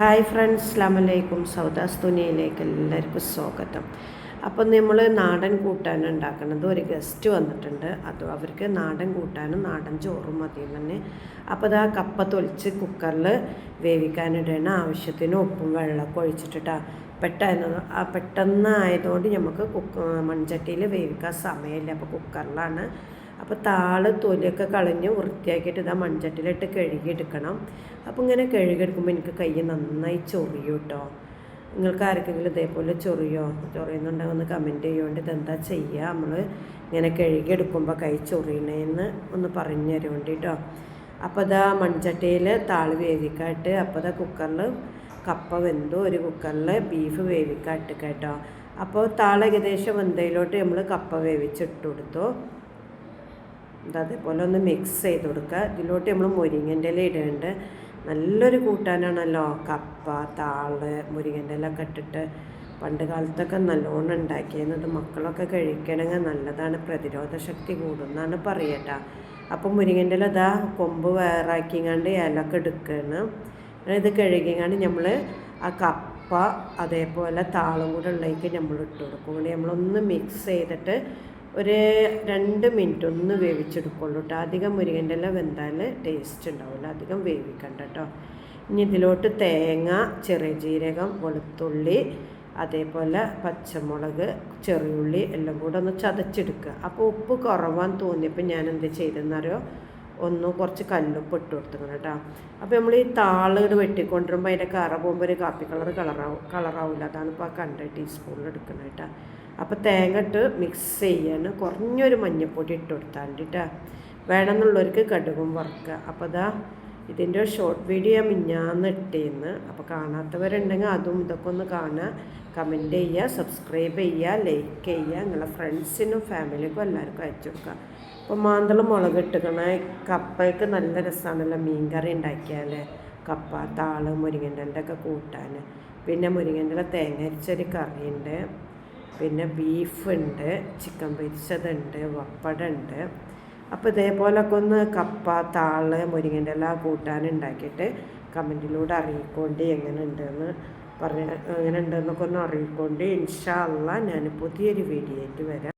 Hi friends അസ്ലാമലൈക്കും സൗദാസ് തുനിയയിലേക്ക് എല്ലാവർക്കും സ്വാഗതം. അപ്പം നമ്മൾ നാടൻ കൂട്ടാൻ ഉണ്ടാക്കുന്നത് ഒരു ഗസ്റ്റ് വന്നിട്ടുണ്ട്. അത് അവർക്ക് നാടൻ കൂട്ടാനും നാടൻ ചോറും മതി തന്നെ. അപ്പോൾ അത് ആ കപ്പ തൊലിച്ച് കുക്കറിൽ വേവിക്കാനിടണ ആവശ്യത്തിന് ഉപ്പും വെള്ളമൊക്കെ ഒഴിച്ചിട്ടിട്ടാ. പെട്ടെന്ന് ആ പെട്ടെന്ന് ആയതുകൊണ്ട് നമുക്ക് കുക്ക് മൺചട്ടിയിൽ വേവിക്കാൻ സമയമില്ല. അപ്പോൾ കുക്കറിലാണ് അപ്പോൾ താൾ തൊലിയൊക്കെ കളഞ്ഞ് വൃത്തിയാക്കിയിട്ട് ഇതാ മൺചട്ടിലിട്ട് കഴുകിയെടുക്കണം. അപ്പോൾ ഇങ്ങനെ കഴുകിയെടുക്കുമ്പോൾ എനിക്ക് കൈ നന്നായി ചൊറിയും കേട്ടോ നിങ്ങൾക്ക് ആർക്കെങ്കിലും ഇതേപോലെ ചൊറിയോ? ചൊറിയുന്നുണ്ടെങ്കിൽ ഒന്ന് കമന്റ് ചെയ്യുകൊണ്ട് ഇതെന്താ ചെയ്യുക നമ്മൾ ഇങ്ങനെ കഴുകിയെടുക്കുമ്പോൾ കൈ ചൊറിയണേന്ന് ഒന്ന് പറഞ്ഞു തരുന്നുണ്ട് കേട്ടോ അപ്പോൾ ഇതാ മൺചട്ടിയിൽ താൾ വേവിക്കാട്ട് അപ്പോൾ ഇതാ കുക്കറിൽ കപ്പ വെന്തു. ഒരു കുക്കറിൽ ബീഫ് വേവിക്കാട്ട് കേട്ടോ. അപ്പോൾ താൾ ഏകദേശം വെന്തയിലോട്ട് നമ്മൾ കപ്പ വേവിച്ചിട്ട് കൊടുത്തു. അതേപോലെ ഒന്ന് മിക്സ് ചെയ്ത് കൊടുക്കുക ഇതിലോട്ട് നമ്മൾ മുരിങ്ങന്റെ ഇല ഇടേണ്ട. നല്ലൊരു കൂട്ടാനാണല്ലോ. കപ്പ താൾ മുരിങ്ങന്റെ ഇല ഒക്കെ ഇട്ടിട്ട് പണ്ട് കാലത്തൊക്കെ നല്ലോണം ഉണ്ടാക്കിയത് മക്കളൊക്കെ കഴിക്കണമെങ്കിൽ നല്ലതാണ്. പ്രതിരോധ ശക്തി കൂടുന്നതാണ് പറയട്ട. അപ്പം മുരിങ്ങന്റെ ഇല ഇതാ കൊമ്പ് വേറാക്കിങ്ങാണ്ട് ഇലക്കെ എടുക്കുകയാണ് ഇത് കഴുകിങ്ങാണ്ട് നമ്മൾ ആ കപ്പ അതേപോലെ താളും കൂടെ ഉള്ളതിലേക്ക് നമ്മൾ ഇട്ട് കൊടുക്കും. കൂടി നമ്മളൊന്ന് മിക്സ് ചെയ്തിട്ട് ഒരു രണ്ട് മിനിറ്റ് ഒന്ന് വേവിച്ചെടുക്കുള്ളൂ കേട്ടോ. അധികം മുരിങ്ങന്റെ വെന്താൽ ടേസ്റ്റ് ഉണ്ടാവില്ല. അധികം വേവിക്കണ്ട കേട്ടോ. ഇനി ഇതിലോട്ട് തേങ്ങ ചെറിയ ജീരകം വെളുത്തുള്ളി അതേപോലെ പച്ചമുളക് ചെറിയുള്ളി എല്ലാം കൂടെ ഒന്ന് ചതച്ചെടുക്കുക. അപ്പോൾ ഉപ്പ് കുറവാന്ന് തോന്നിയപ്പോൾ ഞാൻ എന്ത് ചെയ്തെന്നറിയോ ഒന്ന് കുറച്ച് കല്ലുപ്പ് ഇട്ട് കൊടുത്തു കേട്ടോ. അപ്പോൾ നമ്മൾ ഈ താളുകൾ വെട്ടിക്കൊണ്ടിരുമ്പോൾ അതിന്റെ കറ പോകുമ്പോൾ ഒരു കാപ്പി കളർ കളറാവും കളറാവില്ല. അതാണ് ഇപ്പോൾ ആ കണ്ട ടീസ്പൂണിൽ എടുക്കുന്നത് കേട്ടോ. അപ്പോൾ തേങ്ങ ഇട്ട് മിക്സ് ചെയ്യാണ്. കുറഞ്ഞൊരു മഞ്ഞൾപ്പൊടി ഇട്ട് കൊടുത്താണ്ട് കേട്ടോ വേണമെന്നുള്ളവർക്ക് കടുകും വറുക്കുക. അപ്പോൾ അതാ ഇതിന്റെ ഷോർട്ട് വീഡിയോ മിഞ്ഞാന്ന് ഇട്ടേന്ന്. അപ്പോൾ കാണാത്തവരുണ്ടെങ്കിൽ അതും ഇതൊക്കെ ഒന്ന് കാണുക. കമന്റ് ചെയ്യുക സബ്സ്ക്രൈബ് ചെയ്യുക ലൈക്ക് ചെയ്യുക. നിങ്ങളെ ഫ്രണ്ട്സിനും ഫാമിലിക്കും എല്ലാവർക്കും അയച്ചു കൊടുക്കുക. അപ്പോൾ മാന്തളം മുളക് ഇട്ടുക്കണ കപ്പയ്ക്ക് നല്ല രസമാണല്ലോ മീൻ കറി ഉണ്ടാക്കിയാൽ കപ്പ താൾ മുരിങ്ങന്റെ ഒക്കെ കൂട്ടാൻ പിന്നെ മുരിങ്ങന്റെ തേങ്ങ അരിച്ചൊരു കറിയുണ്ട്. പിന്നെ ബീഫുണ്ട് ചിക്കൻ പൊരിച്ചതുണ്ട് വപ്പടുണ്ട് അപ്പോൾ ഇതേപോലൊക്കെ ഒന്ന് കപ്പ താൾ മുരിങ്ങന്റെ എല്ലാം കൂട്ടാൻ ഉണ്ടാക്കിയിട്ട് കമന്റിലൂടെ അറിയിക്കൊണ്ട് എങ്ങനെ ഉണ്ടെന്ന് പറഞ്ഞ എങ്ങനെ ഉണ്ടെന്നൊക്കെ ഒന്ന് അറിയിക്കൊണ്ട്. ഇൻഷാ അല്ല ഞാൻ പുതിയൊരു വീഡിയോ ആയിട്ട് വരാം.